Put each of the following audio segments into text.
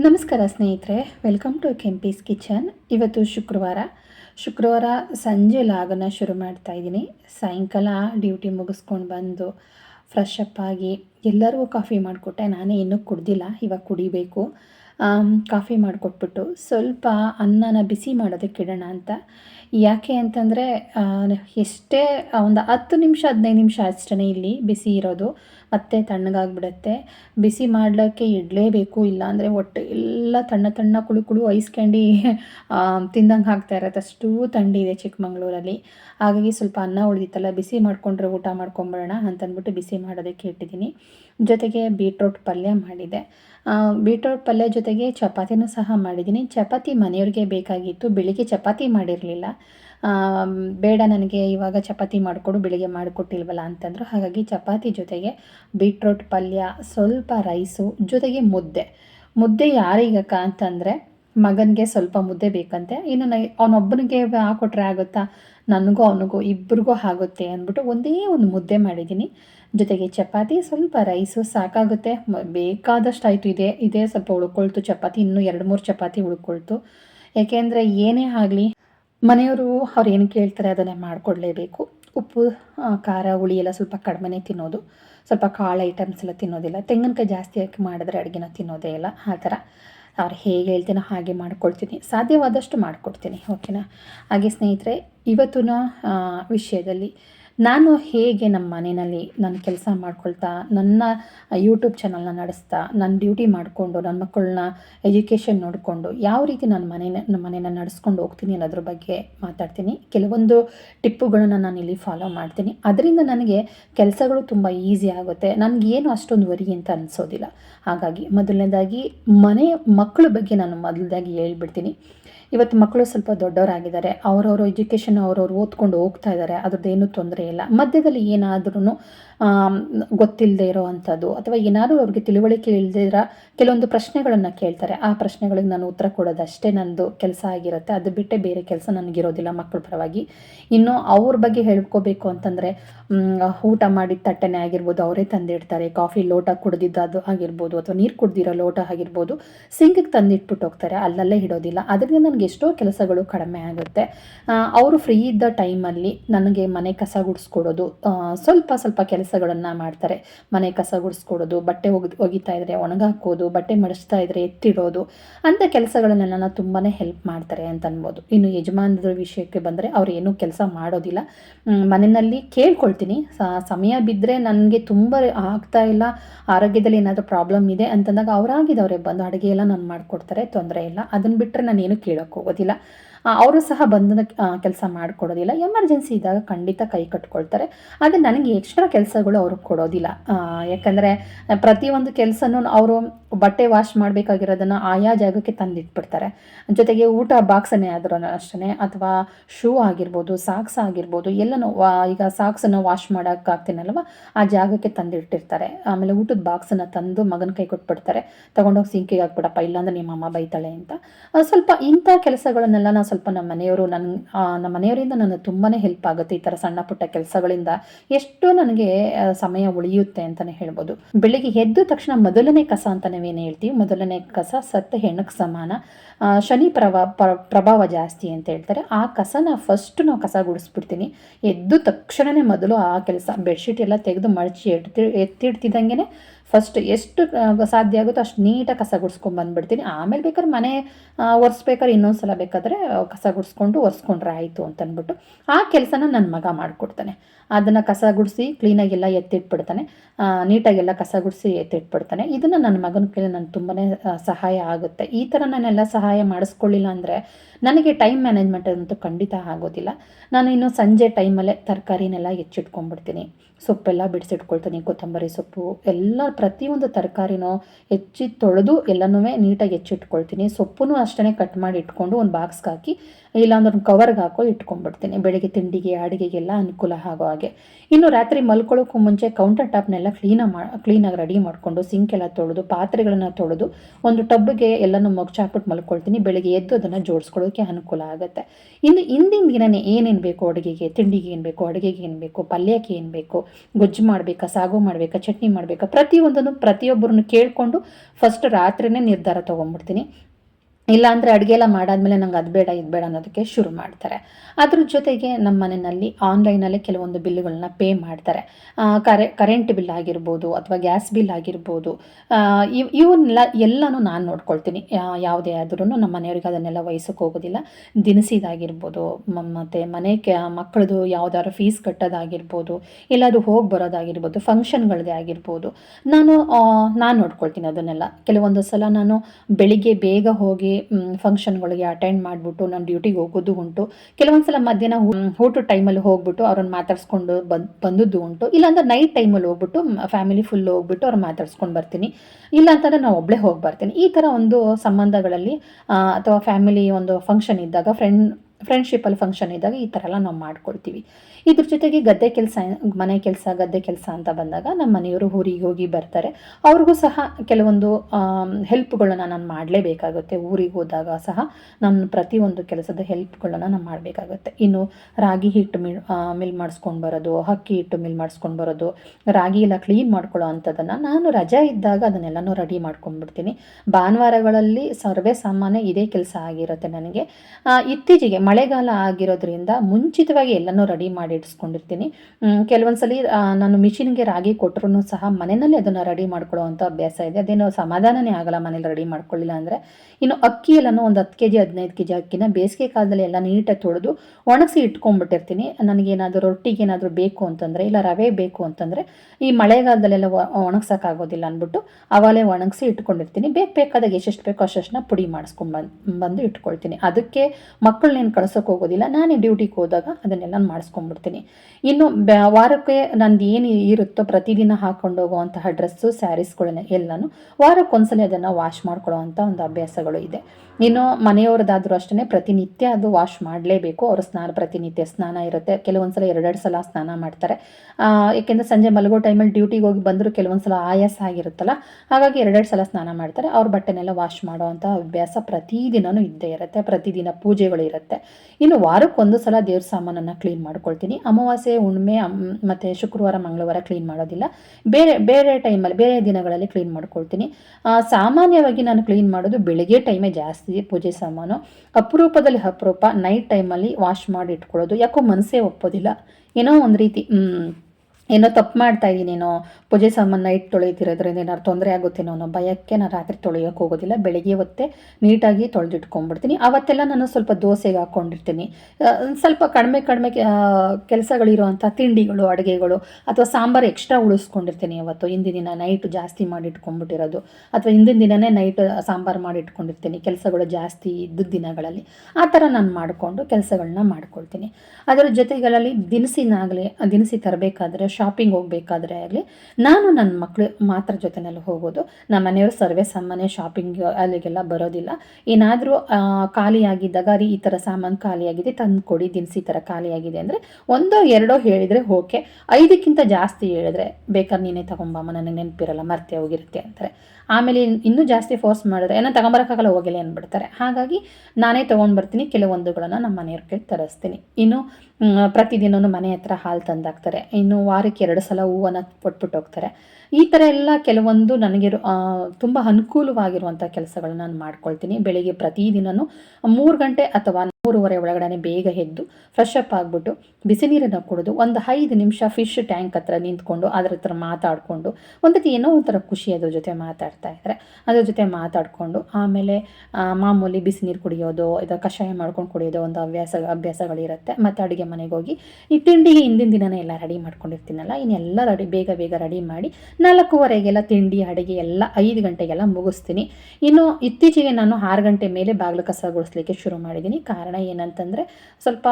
ನಮಸ್ಕಾರ ಸ್ನೇಹಿತರೆ welcome to Kempee's kitchen ಇವತ್ತು ಶುಕ್ರವಾರ. ಶುಕ್ರವಾರ ಸಂಜೆ ಲಾಗನ ಶುರು ಮಾಡ್ತಾ ಇದ್ದೀನಿ. ಸಾಯಂಕಾಲ ಡ್ಯೂಟಿ ಮುಗಿಸ್ಕೊಂಡು ಬಂದು ಫ್ರೆಶ್ ಅಪ್ ಆಗಿ ಎಲ್ಲರಿಗೂ ಕಾಫಿ ಮಾಡಿಕೊಟ್ಟೆ. ನಾನೇ ಇನ್ನೂ ಕುಡ್ದಿಲ್ಲ, ಇವಾಗ ಕುಡಿಬೇಕು. ಕಾಫಿ ಮಾಡಿಕೊಟ್ಬಿಟ್ಟು ಸ್ವಲ್ಪ ಅನ್ನನ ಬಿಸಿ ಮಾಡೋದಕ್ಕೆ ಇಡೋಣ ಅಂತ. ಯಾಕೆ ಅಂತಂದರೆ ಎಷ್ಟೇ ಒಂದು ಹತ್ತು ನಿಮಿಷ, ಹದಿನೈದು ನಿಮಿಷ ಅಷ್ಟೇ ಇಲ್ಲಿ ಬಿಸಿ ಇರೋದು. ಮತ್ತೆ ತಣ್ಣಗಾಗ್ಬಿಡುತ್ತೆ. ಬಿಸಿ ಮಾಡಲಿಕ್ಕೆ ಇಡಲೇಬೇಕು, ಇಲ್ಲಾಂದರೆ ಹೊಟ್ಟೆ ಎಲ್ಲ ತಣ್ಣ ತಣ್ಣ ಕುಳು ಕುಳು ಐಸ್ ಕ್ಯಾಂಡಿ ತಿಂದಂಗೆ ಹಾಕ್ತಾ ಇರತ್ತೆ. ಅಷ್ಟು ಥಂಡಿ ಇದೆ ಚಿಕ್ಕಮಂಗ್ಳೂರಲ್ಲಿ. ಹಾಗಾಗಿ ಸ್ವಲ್ಪ ಅನ್ನ ಉಳಿದಿತ್ತಲ್ಲ, ಬಿಸಿ ಮಾಡಿಕೊಂಡ್ರೆ ಊಟ ಮಾಡ್ಕೊಂಬಿಡೋಣ ಅಂತಂದ್ಬಿಟ್ಟು ಬಿಸಿ ಮಾಡೋದಕ್ಕೆ ಇಟ್ಟಿದ್ದೀನಿ. ಜೊತೆಗೆ ಬೀಟ್ರೋಟ್ ಪಲ್ಯ ಮಾಡಿದೆ. ಬೀಟ್ರೋಟ್ ಪಲ್ಯ ಜೊತೆಗೆ ಚಪಾತಿನೂ ಸಹ ಮಾಡಿದ್ದೀನಿ. ಚಪಾತಿ ಮನೆಯವ್ರಿಗೆ ಬೇಕಾಗಿತ್ತು. ಬೆಳಿಗ್ಗೆ ಚಪಾತಿ ಮಾಡಿರಲಿಲ್ಲ. ಬೇಡ ನನಗೆ ಇವಾಗ ಚಪಾತಿ ಮಾಡಿಕೊಡು, ಬೆಳಿಗ್ಗೆ ಮಾಡಿಕೊಟ್ಟಿಲ್ವಲ್ಲ ಅಂತಂದರು. ಹಾಗಾಗಿ ಚಪಾತಿ ಜೊತೆಗೆ ಬೀಟ್ರೋಟ್ ಪಲ್ಯ, ಸ್ವಲ್ಪ ರೈಸು, ಜೊತೆಗೆ ಮುದ್ದೆ. ಮುದ್ದೆ ಯಾರಿಗಕ್ಕ ಅಂತಂದರೆ ಮಗನಿಗೆ ಸ್ವಲ್ಪ ಮುದ್ದೆ ಬೇಕಂತೆ. ಇನ್ನು ನೈ, ಅವನೊಬ್ಬನಿಗೆ ಹಾಕೊಟ್ರೆ ಆಗುತ್ತಾ? ನನಗೂ ಅವನಿಗೂ ಇಬ್ಬರಿಗೂ ಆಗುತ್ತೆ ಅಂದ್ಬಿಟ್ಟು ಒಂದೇ ಒಂದು ಮುದ್ದೆ ಮಾಡಿದ್ದೀನಿ. ಜೊತೆಗೆ ಚಪಾತಿ, ಸ್ವಲ್ಪ ರೈಸು ಸಾಕಾಗುತ್ತೆ. ಬೇಕಾದಷ್ಟು ಆಯಿತು ಇದೆ, ಇದೇ ಸ್ವಲ್ಪ ಉಳ್ಕೊಳ್ತು ಚಪಾತಿ, ಇನ್ನೂ ಎರಡು ಮೂರು ಚಪಾತಿ ಉಳ್ಕೊಳ್ತು. ಏಕೆಂದರೆ ಏನೇ ಆಗಲಿ ಮನೆಯವರು ಅವ್ರು ಏನು ಕೇಳ್ತಾರೆ ಅದನ್ನೇ ಮಾಡಿಕೊಡ್ಲೇಬೇಕು. ಉಪ್ಪು ಖಾರ, ಹುಳಿ ಎಲ್ಲ ಸ್ವಲ್ಪ ಕಡಿಮೆನೇ ತಿನ್ನೋದು. ಸ್ವಲ್ಪ ಕಾಳು ಐಟಮ್ಸ್ ಎಲ್ಲ ತಿನ್ನೋದಿಲ್ಲ. ತೆಂಗಿನಕಾಯಿ ಜಾಸ್ತಿ ಹಾಕಿ ಮಾಡಿದ್ರೆ ಅಡುಗೆನ ತಿನ್ನೋದೇ ಇಲ್ಲ. ಆ ಥರ ಅವ್ರು ಹೇಗೆ ಹೇಳ್ತೀನೋ ಹಾಗೆ ಮಾಡ್ಕೊಳ್ತೀನಿ ಸಾಧ್ಯವಾದಷ್ಟು ಮಾಡಿಕೊಡ್ತೀನಿ ಓಕೆನಾ ಹಾಗೆ ಸ್ನೇಹಿತರೆ ಇವತ್ತಿನ ವಿಷಯದಲ್ಲಿ ನಾನು ಹೇಗೆ ನಮ್ಮ ಮನೆಯಲ್ಲಿ ನಾನು ಕೆಲಸ ಮಾಡ್ಕೊಳ್ತಾ, ನನ್ನ ಯೂಟ್ಯೂಬ್ ಚಾನಲ್ನ ನಡೆಸ್ತಾ, ನನ್ನ ಡ್ಯೂಟಿ ಮಾಡಿಕೊಂಡು, ನನ್ನ ಮಕ್ಕಳನ್ನ ಎಜುಕೇಷನ್ ನೋಡಿಕೊಂಡು ಯಾವ ರೀತಿ ನನ್ನ ಮನೇನ, ನಮ್ಮ ಮನೇನ ನಡೆಸ್ಕೊಂಡು ಹೋಗ್ತೀನಿ ಅನ್ನೋದ್ರ ಬಗ್ಗೆ ಮಾತಾಡ್ತೀನಿ. ಕೆಲವೊಂದು ಟಿಪ್ಪುಗಳನ್ನು ನಾನು ಇಲ್ಲಿ ಫಾಲೋ ಮಾಡ್ತೀನಿ. ಅದರಿಂದ ನನಗೆ ಕೆಲಸಗಳು ತುಂಬ ಈಸಿ ಆಗುತ್ತೆ. ನನಗೇನು ಅಷ್ಟೊಂದು ವರಿ ಅಂತ ಅನಿಸೋದಿಲ್ಲ. ಹಾಗಾಗಿ ಮೊದಲನೇದಾಗಿ ಮನೆ ಮಕ್ಕಳ ಬಗ್ಗೆ ನಾನು ಮೊದಲನೇದಾಗಿ ಹೇಳ್ಬಿಡ್ತೀನಿ. ಇವತ್ತು ಮಕ್ಕಳು ಸ್ವಲ್ಪ ದೊಡ್ಡವರಾಗಿದ್ದಾರೆ. ಅವರವ್ರ ಎಜುಕೇಷನ್ ಅವ್ರವ್ರು ಓದ್ಕೊಂಡು ಹೋಗ್ತಾ ಇದ್ದಾರೆ. ಅದ್ರದ್ದೇನು ತೊಂದರೆ ಇಲ್ಲ. ಮಧ್ಯದಲ್ಲಿ ಏನಾದ್ರೂ ಗೊತ್ತಿಲ್ಲದೆ ಇರೋ ಅಂಥದ್ದು ಅಥವಾ ಏನಾದರೂ ಅವ್ರಿಗೆ ತಿಳುವಳಿಕೆ ಇಲ್ಲದೆ ಕೆಲವೊಂದು ಪ್ರಶ್ನೆಗಳನ್ನು ಕೇಳ್ತಾರೆ. ಆ ಪ್ರಶ್ನೆಗಳಿಗೆ ನಾನು ಉತ್ತರ ಕೊಡೋದಷ್ಟೇ ನಂದು ಕೆಲಸ ಆಗಿರುತ್ತೆ. ಅದು ಬಿಟ್ಟೆ ಬೇರೆ ಕೆಲಸ ನನಗಿರೋದಿಲ್ಲ ಮಕ್ಕಳ ಪರವಾಗಿ. ಇನ್ನು ಅವ್ರ ಬಗ್ಗೆ ಹೇಳ್ಕೋಬೇಕು ಅಂತಂದರೆ ಊಟ ಮಾಡಿದ ತಟ್ಟೆನೇ ಆಗಿರ್ಬೋದು, ಅವರೇ ತಂದಿಡ್ತಾರೆ. ಕಾಫಿ ಲೋಟ ಕುಡ್ದಿದ್ದು ಆಗಿರ್ಬೋದು ಅಥವಾ ನೀರು ಕುಡ್ದಿರೋ ಲೋಟ ಆಗಿರ್ಬೋದು, ಸಿಂಕಿಗೆ ತಂದಿಟ್ಬಿಟ್ಟು ಹೋಗ್ತಾರೆ. ಅಲ್ಲಲ್ಲೇ ಇಡೋದಿಲ್ಲ. ಅದರಿಂದ ನನಗೆ ಎಷ್ಟೋ ಕೆಲಸಗಳು ಕಡಿಮೆ ಆಗುತ್ತೆ. ಅವರು ಫ್ರೀ ಇದ್ದ ಟೈಮಲ್ಲಿ ನನಗೆ ಮನೆ ಕಸ ಗುಡಿಸ್ಕೊಡೋದು ಸ್ವಲ್ಪ ಸ್ವಲ್ಪ ಕೆಲಸಗಳನ್ನು ಮಾಡ್ತಾರೆ. ಮನೆ ಕಸ ಗುಡಿಸ್ಕೊಡೋದು, ಬಟ್ಟೆ ಒಗ್, ಒಗಿತಾ ಇದ್ರೆ ಒಣಗಾಕೋದು ಬಟ್ಟೆ ಮಡಿಸ್ತಾ ಇದ್ರೆ ಎತ್ತಿಡೋದು, ಅಂಥ ಕೆಲಸಗಳನ್ನೆಲ್ಲ ತುಂಬಾ ಹೆಲ್ಪ್ ಮಾಡ್ತಾರೆ ಅಂತ ಅನ್ಬೋದು. ಇನ್ನು ಯಜಮಾನರ ವಿಷಯಕ್ಕೆ ಬಂದರೆ ಅವ್ರು ಏನೂ ಕೆಲಸ ಮಾಡೋದಿಲ್ಲ. ಮನೆಯಲ್ಲಿ ಕೇಳ್ಕೊಳ್ತೀನಿ. ಸಮಯ ಬಿದ್ದರೆ ನನಗೆ ತುಂಬ ಆಗ್ತಾ ಇಲ್ಲ, ಆರೋಗ್ಯದಲ್ಲಿ ಏನಾದರೂ ಪ್ರಾಬ್ಲಮ್ ಇದೆ ಅಂತಂದಾಗ ಅವರಾಗಿದ್ದವರೇ ಬಂದು ಅಡುಗೆ ಎಲ್ಲ ನಾನು ಮಾಡಿಕೊಡ್ತಾರೆ, ತೊಂದರೆ ಇಲ್ಲ. ಅದನ್ನು ಬಿಟ್ಟರೆ ಏನು ಕೇಳೋಕ್ಕೆ ಹೋಗೋದಿಲ್ಲ. ಅವರು ಸಹ ಬಂದ ಕೆಲಸ ಮಾಡಿಕೊಡೋದಿಲ್ಲ. ಎಮರ್ಜೆನ್ಸಿ ಇದ್ದಾಗ ಖಂಡಿತ ಕೈ ಕಟ್ಕೊಳ್ತಾರೆ. ಆದರೆ ನನಗೆ ಎಕ್ಸ್ಟ್ರಾ ಕೆಲಸಗಳು ಅವ್ರಿಗೆ ಕೊಡೋದಿಲ್ಲ. ಯಾಕಂದರೆ ಪ್ರತಿಯೊಂದು ಕೆಲಸನೂ ಅವರು ಬಟ್ಟೆ ವಾಶ್ ಮಾಡಬೇಕಾಗಿರೋದನ್ನು ಆಯಾ ಜಾಗಕ್ಕೆ ತಂದಿಟ್ಬಿಡ್ತಾರೆ. ಜೊತೆಗೆ ಊಟ ಬಾಕ್ಸನ್ನೇ ಆದ್ರೂ ಅಷ್ಟೇ ಅಥವಾ ಶೂ ಆಗಿರ್ಬೋದು ಸಾಕ್ಸ್ ಆಗಿರ್ಬೋದು, ಎಲ್ಲನೂ ಈಗ ಸಾಕ್ಸನ್ನು ವಾಶ್ ಮಾಡೋಕ್ಕಾಗ್ತೀನಲ್ವ ಆ ಜಾಗಕ್ಕೆ ತಂದಿಟ್ಟಿರ್ತಾರೆ. ಆಮೇಲೆ ಊಟದ ಬಾಕ್ಸನ್ನು ತಂದು ಮಗನ ಕೈ ಕೊಟ್ಬಿಡ್ತಾರೆ. ತಗೊಂಡೋಗಿ ಸಿಂಕಿಗೆ ಹಾಕ್ಬಿಡಪ್ಪ, ಇಲ್ಲಾಂದ್ರೆ ನಿಮ್ಮ ಅಮ್ಮ ಬೈತಾಳೆ ಅಂತ. ಸ್ವಲ್ಪ ಇಂಥ ಕೆಲಸಗಳನ್ನೆಲ್ಲ ನಾನು ಸ್ವಲ್ಪ ನಮ್ಮ ಮನೆಯವರು ನನ್ನ ನಮ್ಮ ಮನೆಯವರಿಂದ ನನಗೆ ತುಂಬಾ ಹೆಲ್ಪ್ ಆಗುತ್ತೆ ಈ ಥರ ಸಣ್ಣ ಪುಟ್ಟ ಕೆಲಸಗಳಿಂದ. ಎಷ್ಟು ನನಗೆ ಸಮಯ ಉಳಿಯುತ್ತೆ ಅಂತಲೇ ಹೇಳ್ಬೋದು. ಬೆಳಿಗ್ಗೆ ಎದ್ದ ತಕ್ಷಣ ಮೊದಲನೇ ಕಸ ಅಂತ ನಾವೇನು ಹೇಳ್ತೀವಿ? ಮೊದಲನೇ ಕಸ ಸತ್ತ ಹೆಣ್ಣಕ್ಕೆ ಸಮಾನ. ಶನಿ ಪ್ರಭಾವ ಪ್ರಭಾವ ಜಾಸ್ತಿ ಅಂತ ಹೇಳ್ತಾರೆ. ಆ ಕಸನ ಫಸ್ಟ್ ನಾವು ಕಸ ಗುಡಿಸ್ಬಿಡ್ತೀನಿ. ಎದ್ದು ತಕ್ಷಣವೇ ಮೊದಲು ಆ ಕೆಲಸ, ಬೆಡ್ಶೀಟ್ ಎಲ್ಲ ತೆಗೆದು ಮಡಚಿ ಎಡ್ತಿ ಎತ್ತಿಡ್ತಿದ್ದಂಗೆ ಫಸ್ಟ್ ಎಷ್ಟು ಸಾಧ್ಯ ಆಗುತ್ತೋ ಅಷ್ಟು ನೀಟಾಗಿ ಕಸ ಗುಡಿಸ್ಕೊಂಡು ಬಂದ್ಬಿಡ್ತೀನಿ. ಆಮೇಲೆ ಬೇಕಾದ್ರೆ ಮನೆ ಒರೆಸ್ಬೇಕಾದ್ರೆ ಇನ್ನೊಂದು ಸಲ ಬೇಕಾದರೆ ಕಸ ಗುಡಿಸ್ಕೊಂಡು ಒರೆಸ್ಕೊಂಡ್ರೆ ಆಯಿತು ಅಂತ ಅಂದ್ಬಿಟ್ಟು ಆ ಕೆಲಸನ ನನ್ನ ಮಗ ಮಾಡಿಕೊಡ್ತಾನೆ. ಅದನ್ನು ಕಸ ಗುಡಿಸಿ ಕ್ಲೀನಾಗೆಲ್ಲ ಎತ್ತಿಟ್ಬಿಡ್ತಾನೆ. ನೀಟಾಗೆಲ್ಲ ಕಸ ಗುಡಿಸಿ ಎತ್ತಿಟ್ಬಿಡ್ತಾನೆ. ಇದನ್ನು ನನ್ನ ಮಗನ ಕೈಲಿ ನನಗೆ ತುಂಬಾ ಸಹಾಯ ಆಗುತ್ತೆ. ಈ ಥರ ನಾನೆಲ್ಲ ಸಹಾಯ ಮಾಡಿಸ್ಕೊಳ್ಳಿಲ್ಲ ಅಂದರೆ ನನಗೆ ಟೈಮ್ ಮ್ಯಾನೇಜ್ಮೆಂಟ್ ಅಂತೂ ಖಂಡಿತ ಆಗೋದಿಲ್ಲ. ನಾನು ಇನ್ನು ಸಂಜೆ ಟೈಮಲ್ಲೇ ತರಕಾರಿನೆಲ್ಲ ಹೆಚ್ಚಿಟ್ಕೊಂಡ್ಬಿಡ್ತೀನಿ. ಸೊಪ್ಪೆಲ್ಲ ಬಿಡಿಸಿಟ್ಕೊಳ್ತೀನಿ, ಕೊತ್ತಂಬರಿ ಸೊಪ್ಪು, ಎಲ್ಲ ಪ್ರತಿಯೊಂದು ತರಕಾರಿನೂ ಹೆಚ್ಚಿ ತೊಳೆದು ಎಲ್ಲನೂ ನೀಟಾಗಿ ಹೆಚ್ಚಿಟ್ಕೊಳ್ತೀನಿ. ಸೊಪ್ಪು ಅಷ್ಟೇ ಕಟ್ ಮಾಡಿ ಇಟ್ಕೊಂಡು ಒಂದು ಬಾಕ್ಸ್ಗೆ ಹಾಕಿ ಇಲ್ಲಾಂದ್ರೆ ಕವರ್ಗೆ ಹಾಕೋ ಇಟ್ಕೊಂಡ್ಬಿಡ್ತೀನಿ. ಬೆಳಗ್ಗೆ ತಿಂಡಿಗೆ, ಅಡುಗೆಗೆಲ್ಲ ಅನುಕೂಲ ಆಗೋ ಹಾಗೆ. ಇನ್ನು ರಾತ್ರಿ ಮಲ್ಕೊಳ್ಳೋಕ್ಕೂ ಮುಂಚೆ ಕೌಂಟರ್ ಟಾಪ್ನೆಲ್ಲ ಕ್ಲೀನ ಮಾ ಕ್ಲೀನಾಗಿ ರೆಡಿ ಮಾಡಿಕೊಂಡು ಸಿಂಕ್ ಎಲ್ಲ ತೊಳೆದು, ಪಾತ್ರೆಗಳನ್ನ ತೊಳೆದು, ಒಂದು ಟಬ್ಗೆ ಎಲ್ಲನೂ ಹಾಕ್ಬಿಟ್ಟು ಮಲ್ಕೊಳ್ತೀನಿ. ಬೆಳಗ್ಗೆ ಎದ್ದು ಅದನ್ನು ಜೋಡಿಸ್ಕೊಳ್ಳೋಕ್ಕೆ ಅನುಕೂಲ ಆಗುತ್ತೆ. ಇನ್ನು ಹಿಂದಿನ ದಿನನೇ ಏನೇನು ಬೇಕು ಅಡುಗೆಗೆ, ತಿಂಡಿಗೆ ಏನು ಬೇಕು, ಅಡುಗೆಗೆ ಏನು ಬೇಕು, ಪಲ್ಯಕ್ಕೆ ಏನು ಬೇಕು ಗೊಜ್ಜು ಮಾಡಬೇಕಾ ಸಾಗು ಮಾಡಬೇಕಾ ಚಟ್ನಿ ಮಾಡಬೇಕಾ ಪ್ರತಿಯೊಂದನ್ನು ಪ್ರತಿಯೊಬ್ಬರನ್ನು ಕೇಳಿಕೊಂಡು ಫಸ್ಟ್ ರಾತ್ರಿನೇ ನಿರ್ಧಾರ ತೊಗೊಂಡ್ಬಿಡ್ತೀನಿ ಇಲ್ಲ ಅಂದರೆ ಅಡುಗೆ ಎಲ್ಲ ಮಾಡಾದ್ಮೇಲೆ ನಂಗೆ ಅದು ಬೇಡ, ಇದು ಬೇಡ ಅನ್ನೋದಕ್ಕೆ ಶುರು ಮಾಡ್ತಾರೆ. ಅದ್ರ ಜೊತೆಗೆ ನಮ್ಮ ಮನೆಯಲ್ಲಿ ಆನ್ಲೈನಲ್ಲೇ ಕೆಲವೊಂದು ಬಿಲ್ಗಳನ್ನ ಪೇ ಮಾಡ್ತಾರೆ. ಕರೆ ಕರೆಂಟ್ ಬಿಲ್ ಆಗಿರ್ಬೋದು ಅಥವಾ ಗ್ಯಾಸ್ ಬಿಲ್ ಆಗಿರ್ಬೋದು ಇವ್ ಇವನ್ನೆಲ್ಲ ಎಲ್ಲನೂ ನಾನು ನೋಡ್ಕೊಳ್ತೀನಿ. ಯಾವುದೇ ಆದ್ರೂ ನಮ್ಮ ಮನೆಯವ್ರಿಗೆ ಅದನ್ನೆಲ್ಲ ವಹಿಸೋಕೆ ಹೋಗೋದಿಲ್ಲ. ದಿನಸಿದಾಗಿರ್ಬೋದು ಮತ್ತು ಮನೆ ಮಕ್ಕಳದು ಯಾವ್ದಾದ್ರು ಫೀಸ್ ಕಟ್ಟೋದಾಗಿರ್ಬೋದು, ಎಲ್ಲಾದರೂ ಹೋಗಿ ಬರೋದಾಗಿರ್ಬೋದು ಫಂಕ್ಷನ್ಗಳದೇ ಆಗಿರ್ಬೋದು. ನಾನು ನಾನು ನೋಡ್ಕೊಳ್ತೀನಿ ಅದನ್ನೆಲ್ಲ. ಕೆಲವೊಂದು ಸಲ ನಾನು ಬೆಳಿಗ್ಗೆ ಬೇಗ ಹೋಗಿ ಫಂಕ್ಷನ್ಗಳಿಗೆ ಅಟೆಂಡ್ ಮಾಡಿಬಿಟ್ಟು ನಾನು ಡ್ಯೂಟಿಗೆ ಹೋಗೋದು ಉಂಟು. ಕೆಲವೊಂದು ಸಲ ಮಧ್ಯಾಹ್ನ ಊಟದ ಟೈಮಲ್ಲಿ ಹೋಗ್ಬಿಟ್ಟು ಅವ್ರನ್ನ ಮಾತಾಡ್ಸ್ಕೊಂಡು ಬಂದು, ಬಂದದ್ದು ಉಂಟು. ಇಲ್ಲಾಂದ್ರೆ ನೈಟ್ ಟೈಮಲ್ಲಿ ಹೋಗ್ಬಿಟ್ಟು ಫ್ಯಾಮಿಲಿ ಫುಲ್ ಹೋಗ್ಬಿಟ್ಟು ಅವ್ರನ್ನ ಮಾತಾಡ್ಸ್ಕೊಂಡು ಬರ್ತೀನಿ. ಇಲ್ಲ ಅಂತಂದ್ರೆ ನಾವು ಒಬ್ಬಳೇ ಹೋಗಿ ಬರ್ತೀನಿ. ಈ ಥರ ಒಂದು ಸಂಬಂಧಗಳಲ್ಲಿ ಅಥವಾ ಫ್ಯಾಮಿಲಿ ಒಂದು ಫಂಕ್ಷನ್ ಇದ್ದಾಗ ಫ್ರೆಂಡ್ ಫ್ರೆಂಡ್ಶಿಪ್ಪಲ್ಲಿ ಫಂಕ್ಷನ್ ಇದ್ದಾಗ ಈ ಥರ ಎಲ್ಲ ನಾವು ಮಾಡ್ಕೊಳ್ತೀವಿ. ಇದ್ರ ಜೊತೆಗೆ ಗದ್ದೆ ಕೆಲಸ, ಮನೆ ಕೆಲಸ, ಗದ್ದೆ ಕೆಲಸ ಅಂತ ಬಂದಾಗ ನಮ್ಮ ಮನೆಯವರು ಊರಿಗೆ ಹೋಗಿ ಬರ್ತಾರೆ. ಅವ್ರಿಗೂ ಸಹ ಕೆಲವೊಂದು ಹೆಲ್ಪ್ಗಳನ್ನ ನಾನು ಮಾಡಲೇಬೇಕಾಗುತ್ತೆ. ಊರಿಗೆ ಹೋದಾಗ ಸಹ ನಾನು ಪ್ರತಿಯೊಂದು ಕೆಲಸದ ಹೆಲ್ಪ್ಗಳನ್ನ ನಾನು ಮಾಡಬೇಕಾಗುತ್ತೆ. ಇನ್ನು ರಾಗಿ ಹಿಟ್ಟು ಮಿಲ್ ಮಿಲ್ ಮಾಡಿಸ್ಕೊಂಡು ಬರೋದು, ಅಕ್ಕಿ ಹಿಟ್ಟು ಮಿಲ್ ಮಾಡಿಸ್ಕೊಂಡು ಬರೋದು, ರಾಗಿ ಎಲ್ಲ ಕ್ಲೀನ್ ಮಾಡ್ಕೊಳ್ಳೋ ಅಂಥದ್ದನ್ನು ನಾನು ರಜೆ ಇದ್ದಾಗ ಅದನ್ನೆಲ್ಲನೂ ರೆಡಿ ಮಾಡ್ಕೊಂಡ್ಬಿಡ್ತೀನಿ. ಭಾನುವಾರಗಳಲ್ಲಿ ಸರ್ವೇ ಸಾಮಾನ್ಯ ಇದೇ ಕೆಲಸ ಆಗಿರುತ್ತೆ ನನಗೆ. ಇತ್ತೀಚೆಗೆ ಮಳೆಗಾಲ ಆಗಿರೋದ್ರಿಂದ ಮುಂಚಿತವಾಗಿ ಎಲ್ಲನೂ ರೆಡಿ ಮಾಡಿ ಇಟ್ಸ್ಕೊಂಡಿರ್ತೀನಿ. ಕೆಲವೊಂದು ಸಲ ನಾನು ಮಿಷಿನ್ಗೆ ರಾಗಿ ಕೊಟ್ಟರು ಸಹ ಮನೆಯಲ್ಲೇ ಅದನ್ನು ರೆಡಿ ಮಾಡ್ಕೊಳ್ಳೋ ಅಭ್ಯಾಸ ಇದೆ. ಅದೇನೋ ಸಮಾಧಾನನೇ ಆಗಲ್ಲ ಮನೇಲಿ ರೆಡಿ ಮಾಡ್ಕೊಳ್ಳಿಲ್ಲ ಅಂದರೆ. ಇನ್ನು ಅಕ್ಕಿ ಎಲ್ಲನೂ ಒಂದು ಹತ್ತು ಕೆ ಜಿ ಹದಿನೈದು ಕೆ ಜಿ ಅಕ್ಕಿನ ಬೇಸಿಗೆ ಕಾಲದಲ್ಲಿ ಎಲ್ಲ ನೀಟಾಗಿ ತೊಳೆದು ಒಣಗಿಸಿ ಇಟ್ಕೊಂಡ್ಬಿಟ್ಟಿರ್ತೀನಿ. ನನಗೇನಾದರೂ ರೊಟ್ಟಿಗೆ ಏನಾದರೂ ಬೇಕು ಅಂತಂದರೆ, ಇಲ್ಲ ರವೆ ಬೇಕು ಅಂತಂದರೆ, ಈ ಮಳೆಗಾಲದಲ್ಲೆಲ್ಲ ಒಣಗ್ಸೋಕ್ಕಾಗೋದಿಲ್ಲ ಅಂದ್ಬಿಟ್ಟು ಅವಾಗಲೇ ಒಣಗಿಸಿ ಇಟ್ಕೊಂಡಿರ್ತೀನಿ. ಬೇಕು ಬೇಕಾದಾಗ ಎಷ್ಟೆಷ್ಟು ಬೇಕೋ ಅಷ್ಟನ್ನ ಪುಡಿ ಮಾಡಿಸ್ಕೊಂಡು ಬಂದು ಬಂದು ಇಟ್ಕೊಳ್ತೀನಿ. ಅದಕ್ಕೆ ಮಕ್ಕಳನ್ನೇನು ಕಳ್ಸೋಕೆ ಹೋಗೋದಿಲ್ಲ. ನಾನೇ ಡ್ಯೂಟಿಗೆ ಹೋದಾಗ ಅದನ್ನೆಲ್ಲ ಮಾಡಿಸ್ಕೊಂಡ್ಬಿಡ್ತೀನಿ. ಇನ್ನು ವಾರಕ್ಕೆ ನಂದು ಏನು ಇರುತ್ತೋ ಪ್ರತಿದಿನ ಹಾಕೊಂಡು ಹೋಗುವಂತಹ ಡ್ರೆಸ್ಸು, ಸ್ಯಾರೀಸ್ಗಳನ್ನ ಎಲ್ಲನೂ ವಾರಕ್ಕೊಂದ್ಸಲಿ ಅದನ್ನು ವಾಶ್ ಮಾಡ್ಕೊಳ್ಳೋ ಅಂಥ ಒಂದು ಅಭ್ಯಾಸಗಳು ಇದೆ. ಇನ್ನು ಮನೆಯವ್ರದ್ದಾದರೂ ಅಷ್ಟೇ ಪ್ರತಿನಿತ್ಯ ಅದು ವಾಶ್ ಮಾಡಲೇಬೇಕು. ಅವರು ಸ್ನಾನ, ಪ್ರತಿನಿತ್ಯ ಸ್ನಾನ ಇರುತ್ತೆ. ಕೆಲವೊಂದು ಸಲ ಎರಡೆರಡು ಸಲ ಸ್ನಾನ ಮಾಡ್ತಾರೆ. ಏಕೆಂದರೆ ಸಂಜೆ ಮಲಗೋ ಟೈಮಲ್ಲಿ ಡ್ಯೂಟಿಗೆ ಹೋಗಿ ಬಂದರೂ ಕೆಲವೊಂದು ಸಲ ಆಯಾಸ ಆಗಿರುತ್ತಲ್ಲ, ಹಾಗಾಗಿ ಎರಡೆರಡು ಸಲ ಸ್ನಾನ ಮಾಡ್ತಾರೆ. ಅವ್ರ ಬಟ್ಟೆನೆಲ್ಲ ವಾಶ್ ಮಾಡೋ ಅಂಥ ಅಭ್ಯಾಸ ಪ್ರತಿದಿನವೂ ಇದ್ದೇ ಇರುತ್ತೆ. ಪ್ರತಿದಿನ ಪೂಜೆಗಳು ಇರುತ್ತೆ. ಇನ್ನು ವಾರಕ್ಕೊಂದು ಸಲ ದೇವ್ರ ಸಾಮಾನನ್ನು ಕ್ಲೀನ್ ಮಾಡ್ಕೊಳ್ತೀನಿ. ಅಮಾವಾಸ್ಯೆ, ಹುಣ್ಣಿಮೆ ಮತ್ತು ಶುಕ್ರವಾರ, ಮಂಗಳವಾರ ಕ್ಲೀನ್ ಮಾಡೋದಿಲ್ಲ. ಬೇರೆ ಬೇರೆ ಟೈಮಲ್ಲಿ ಬೇರೆ ದಿನಗಳಲ್ಲಿ ಕ್ಲೀನ್ ಮಾಡ್ಕೊಳ್ತೀನಿ. ಸಾಮಾನ್ಯವಾಗಿ ನಾನು ಕ್ಲೀನ್ ಮಾಡೋದು ಬೆಳಿಗ್ಗೆ ಟೈಮೇ ಜಾಸ್ತಿ. ಪೂಜೆ ಸಾಮಾನು. ಅಪರೂಪದಲ್ಲಿ ಅಪರೂಪ ನೈಟ್ ಟೈಮಲ್ಲಿ ವಾಶ್ ಮಾಡಿ ಇಟ್ಕೊಳ್ಳೋದು. ಯಾಕೋ ಮನಸ್ಸೇ ಒಪ್ಪೋದಿಲ್ಲ. ಏನೋ ಒಂದು ರೀತಿ ಏನೋ ತಪ್ಪು ಮಾಡ್ತಾ ಇದ್ದೀನೇನೋ ಪೂಜೆ ಸಾಮಾನು ನೈಟ್ ತೊಳೆಯುತ್ತಿರೋದ್ರಿಂದ ಏನಾದ್ರು ತೊಂದರೆ ಆಗುತ್ತೇನೋ ಅನ್ನೋ ಭಯಕ್ಕೆ ನಾನು ರಾತ್ರಿ ತೊಳೆಯೋಕೆ ಹೋಗೋದಿಲ್ಲ, ಬೆಳಿಗ್ಗೆ ಹೊತ್ತೆ ನೀಟಾಗಿ ತೊಳೆದಿಟ್ಕೊಂಡ್ಬಿಡ್ತೀನಿ. ಅವತ್ತೆಲ್ಲ ನಾನು ಸ್ವಲ್ಪ ದೋಸೆಗೆ ಹಾಕ್ಕೊಂಡಿರ್ತೀನಿ ಸ್ವಲ್ಪ ಕಡಿಮೆ ಕಡಿಮೆ ಕೆಲಸಗಳಿರುವಂಥ ತಿಂಡಿಗಳು, ಅಡುಗೆಗಳು, ಅಥವಾ ಸಾಂಬಾರು ಎಕ್ಸ್ಟ್ರಾ ಉಳಿಸ್ಕೊಂಡಿರ್ತೀನಿ ಅವತ್ತು ಹಿಂದಿನ ದಿನ ನೈಟ್ ಜಾಸ್ತಿ ಮಾಡಿಟ್ಕೊಂಡ್ಬಿಟ್ಟಿರೋದು, ಅಥವಾ ಹಿಂದಿನ ದಿನವೇ ನೈಟ್ ಸಾಂಬಾರು ಮಾಡಿಟ್ಕೊಂಡಿರ್ತೀನಿ ಕೆಲಸಗಳು ಜಾಸ್ತಿ ಇದ್ದ ದಿನಗಳಲ್ಲಿ. ಆ ಥರ ನಾನು ಮಾಡಿಕೊಂಡು ಕೆಲಸಗಳನ್ನ ಮಾಡ್ಕೊಳ್ತೀನಿ. ಅದರ ಜೊತೆಗಳಲ್ಲಿ ದಿನಸಿನಾಗಲಿ, ದಿನಸಿ ತರಬೇಕಾದ್ರೆ ಶಾಪಿಂಗ್ ಹೋಗಬೇಕಾದ್ರೆ ಆಗಲಿ ನಾನು ನನ್ನ ಮಕ್ಕಳು ಮಾತ್ರ ಜೊತೆನಲ್ಲಿ ಹೋಗೋದು. ನಮ್ಮ ಮನೆಯವರು ಸರ್ವೇ ಸಾಮಾನ್ಯ ಶಾಪಿಂಗ್ ಅಲ್ಲಿಗೆಲ್ಲ ಬರೋದಿಲ್ಲ. ಏನಾದರೂ ಖಾಲಿಯಾಗಿದ್ದಾಗ ರೀ ಈ ಥರ ಸಾಮಾನು ಖಾಲಿಯಾಗಿದೆ, ತಂದು ಕೊಡಿ, ದಿನಸಿ ಥರ ಖಾಲಿಯಾಗಿದೆ ಅಂದರೆ ಒಂದೋ ಎರಡೋ ಹೇಳಿದರೆ ಓಕೆ. ಐದಕ್ಕಿಂತ ಜಾಸ್ತಿ ಹೇಳಿದ್ರೆ, ಬೇಕಾದ್ರೆ ನೀನೇ ತಗೊಂಬಮ್ಮ ನನಗೆ ನೆನಪಿರಲ್ಲ, ಮರ್ತೆ ಹೋಗಿರುತ್ತೆ ಅಂತಾರೆ. ಆಮೇಲೆ ಇನ್ನೂ ಜಾಸ್ತಿ ಫೋರ್ಸ್ ಮಾಡಿದ್ರೆ, ಏನೋ ತಗೊಂಬರೋಕ್ಕಾಗಲ್ಲ, ಹೋಗಿಲ್ಲ ಅಂದ್ಬಿಡ್ತಾರೆ. ಹಾಗಾಗಿ ನಾನೇ ತೊಗೊಂಡು ಬರ್ತೀನಿ ಕೆಲವೊಂದುಗಳನ್ನು ನಮ್ಮ ಮನೆಯವ್ರ ಕೇಳಿ ತರಿಸ್ತೀನಿ. ಇನ್ನು ಪ್ರತಿದಿನವೂ ಮನೆ ಹತ್ರ ಹಾಲು ತಂದಾಕ್ತಾರೆ. ಇನ್ನು ವಾರಕ್ಕೆ ಎರಡು ಸಲ ಹೂವನ್ನು ಕೊಟ್ಬಿಟ್ಟು ಹೋಗ್ತಾರೆ. ಈ ಥರ ಎಲ್ಲ ಕೆಲವೊಂದು ನನಗೆ ತುಂಬ ಅನುಕೂಲವಾಗಿರುವಂಥ ಕೆಲಸಗಳನ್ನ ನಾನು ಮಾಡ್ಕೊಳ್ತೀನಿ. ಬೆಳಿಗ್ಗೆ ಪ್ರತಿದಿನವೂ ಮೂರು ಗಂಟೆ ಅಥವಾ ಮೂರುವರೆ ಒಳಗಡೆ ಬೇಗ ಎದ್ದು ಫ್ರೆಶ್ ಅಪ್ ಆಗಿಬಿಟ್ಟು ಬಿಸಿ ನೀರನ್ನು ಕುಡಿದು ಒಂದು ಐದು ನಿಮಿಷ ಫಿಶ್ ಟ್ಯಾಂಕ್ ಹತ್ರ ನಿಂತ್ಕೊಂಡು ಅದ್ರ ಹತ್ರ ಮಾತಾಡಿಕೊಂಡು ಒಂದತಿ ಏನೋ ಒಂಥರ ಖುಷಿ ಅದ್ರ ಜೊತೆ ಮಾತಾಡ್ತಾ ಇದ್ದಾರೆ ಅದ್ರ ಜೊತೆ ಮಾತಾಡಿಕೊಂಡು ಆಮೇಲೆ ಮಾಮೂಲಿ ಬಿಸಿ ನೀರು ಕುಡಿಯೋದು, ಇದು ಕಷಾಯ ಮಾಡ್ಕೊಂಡು ಕುಡಿಯೋದು ಒಂದು ಹವ್ಯಾಸ ಅಭ್ಯಾಸಗಳಿರುತ್ತೆ. ಮತ್ತು ಅಡುಗೆ ಮನೆಗೆ ಹೋಗಿ ಈ ತಿಂಡಿಗೆ ಹಿಂದಿನ ದಿನನೇ ಎಲ್ಲ ರೆಡಿ ಮಾಡ್ಕೊಂಡಿರ್ತೀನಲ್ಲ ಇನ್ನೆಲ್ಲ ರೆಡಿ ಬೇಗ ಬೇಗ ರೆಡಿ ಮಾಡಿ ನಾಲ್ಕೂವರೆಗೆಲ್ಲ ತಿಂಡಿ, ಅಡುಗೆ ಎಲ್ಲ ಐದು ಗಂಟೆಗೆಲ್ಲ ಮುಗಿಸ್ತೀನಿ. ಇನ್ನು ಇತ್ತೀಚೆಗೆ ನಾನು ಆರು ಗಂಟೆ ಮೇಲೆ ಬಾಗಿಲು ಕಸ ಗುಡಿಸ್ಲಿಕ್ಕೆ ಶುರು ಮಾಡಿದ್ದೀನಿ ಕಾರಣ ಕಾರಣ ಏನಂತಂದರೆ ಸ್ವಲ್ಪ